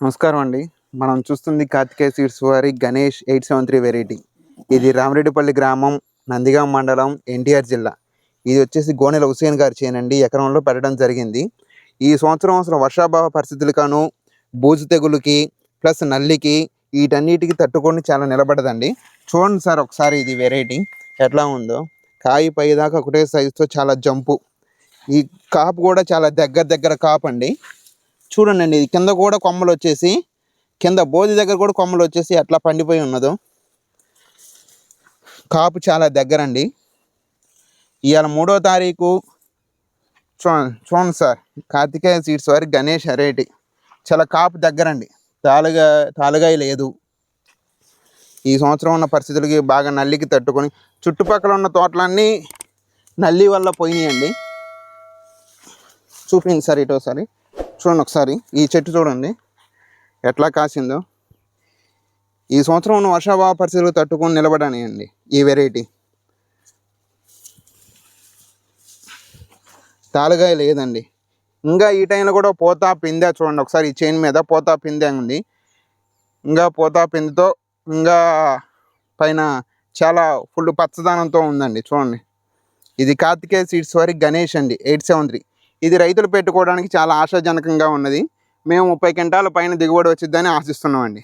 నమస్కారం అండి. మనం చూస్తుంది కార్తికేయ సీడ్స్ వారి Ganesh eight seven three variety. ఇది రామరెడ్డిపల్లి గ్రామం నందిగాం మండలం ఎన్టీఆర్ జిల్లా. ఇది వచ్చేసి గోనెల హుసేన్ గారి చేనండి ఎకరంలో పెట్టడం జరిగింది. ఈ సంవత్సరం అసలు వర్షాభావ పరిస్థితులకను బూజు తెగులుకి ప్లస్ నల్లికి వీటన్నిటికి తట్టుకొని చాలా నిలబడదండి. చూడండి సార్ ఒకసారి ఇది వెరైటీ ఎట్లా ఉందో. కాయి పైదాకా ఒకటే సైజుతో చాలా జంపు. ఈ కాపు కూడా చాలా దగ్గర దగ్గర కాపు అండి. చూడండి ఇది కింద కూడా కొమ్మలు వచ్చేసి కింద బోధి దగ్గర కూడా కొమ్మలు వచ్చేసి ఎట్లా పండిపోయి ఉన్నదో. కాపు చాలా దగ్గరండి. ఇవాళ మూడో తారీఖు చూ చూడండి సార్ కార్తికేయ సీడ్స్ వారి గణేష్ అరేటి. చాలా కాపు దగ్గరండి. తాలుగా తాలుగాయ లేదు. ఈ సంవత్సరం ఉన్న పరిస్థితులకి బాగా నల్లికి తట్టుకొని చుట్టుపక్కల ఉన్న తోటలన్నీ నల్లి వల్ల పోయినాయండి. చూపించండి సార్ ఇటోసారి. చూడండి ఒకసారి. ఈ చెట్టు చూడండి. ఎట్లా కాసిందో. ఈ సంవత్సరం ఉన్న వర్షాభావ పరిస్థితులు తట్టుకొని నిలబడనియండి ఈ వెరైటీ. తాలుగాయ లేదండి. ఇంకా ఈ టైంలో కూడా పోతా పిందే చూడండి. ఒకసారి ఈ చైన్ మీద పోతా పిందే ఉంది. ఇంకా పోతా పిందెతో ఇంకా పైన చాలా ఫుల్ పచ్చదనంతో ఉందండి. చూడండి. ఇది కార్తికేయ సీడ్స్ వారి గణేష్ అండి. Eight seven three. ఇది రైతులు పెట్టుకోవడానికి చాలా ఆశాజనకంగా ఉన్నది. మేము ముప్పై క్వింటాల పైన దిగుబడి వచ్చిద్దని ఆశిస్తున్నామండి.